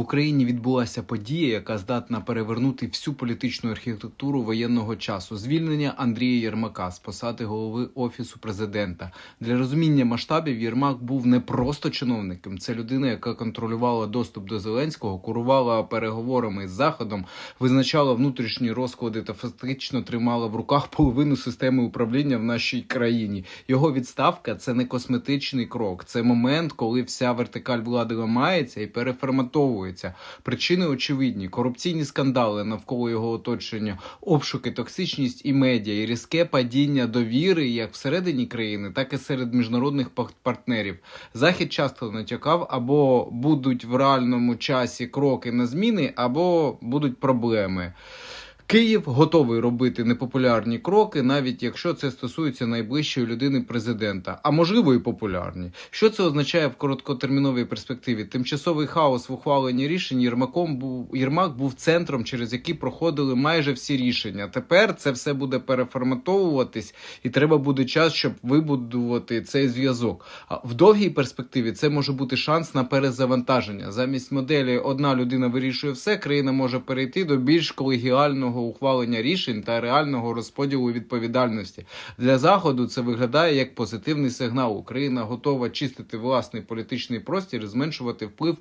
В Україні відбулася подія, яка здатна перевернути всю політичну архітектуру воєнного часу. Звільнення Андрія Єрмака з посади голови офісу президента. Для розуміння масштабів Єрмак був не просто чиновником. Це людина, яка контролювала доступ до Зеленського, курувала переговорами з Заходом, визначала внутрішні розклади та фактично тримала в руках половину системи управління в нашій країні. Його відставка це не косметичний крок, це момент, коли вся вертикаль влади ламається і переформатовується. Причини очевидні: корупційні скандали навколо його оточення, обшуки, токсичність і медіа, і різке падіння довіри як всередині країни, так і серед міжнародних пар- партнерів. Захід часто натякав або будуть в реальному часі кроки на зміни, або будуть проблеми. Київ готовий робити непопулярні кроки, навіть якщо це стосується найближчої людини президента, а можливо і популярні. Що це означає в короткотерміновій перспективі? Тимчасовий хаос в ухваленні рішень Єрмаком був Єрмак був центром, через який проходили майже всі рішення. Тепер це все буде переформатовуватись, і треба буде час, щоб вибудувати цей зв'язок. А в довгій перспективі це може бути шанс на перезавантаження. Замість моделі одна людина вирішує все, країна може перейти до більш колегіального ухвалення рішень та реального розподілу відповідальності. Для заходу це виглядає як позитивний сигнал. Україна готова чистити власний політичний простір і зменшувати вплив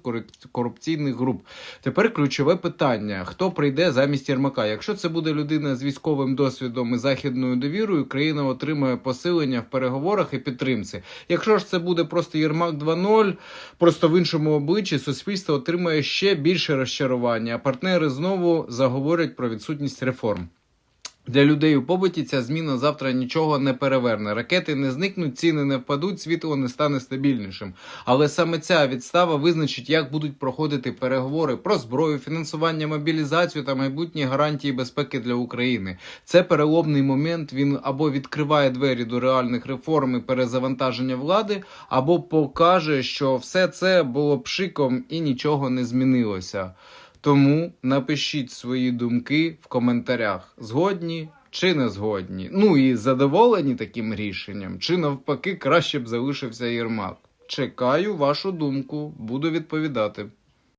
корупційних груп. Тепер ключове питання: хто прийде замість Єрмака? Якщо це буде людина з військовим досвідом і західною довірою, країна отримає посилення в переговорах і підтримці. Якщо ж це буде просто Єрмак 2.0, просто в іншому обличчі суспільство отримає ще більше розчарування, а партнери знову заговорять про відсутність реформ. Для людей у побуті ця зміна завтра нічого не переверне. Ракети не зникнуть, ціни не впадуть, світло не стане стабільнішим. Але саме ця відстава визначить, як будуть проходити переговори про зброю, фінансування, мобілізацію та майбутні гарантії безпеки для України. Це переломний момент. Він або відкриває двері до реальних реформ і перезавантаження влади, або покаже, що все це було пшиком і нічого не змінилося. Тому напишіть свої думки в коментарях, згодні чи не згодні. Ну і задоволені таким рішенням, чи навпаки краще б залишився Єрмак. Чекаю вашу думку, буду відповідати.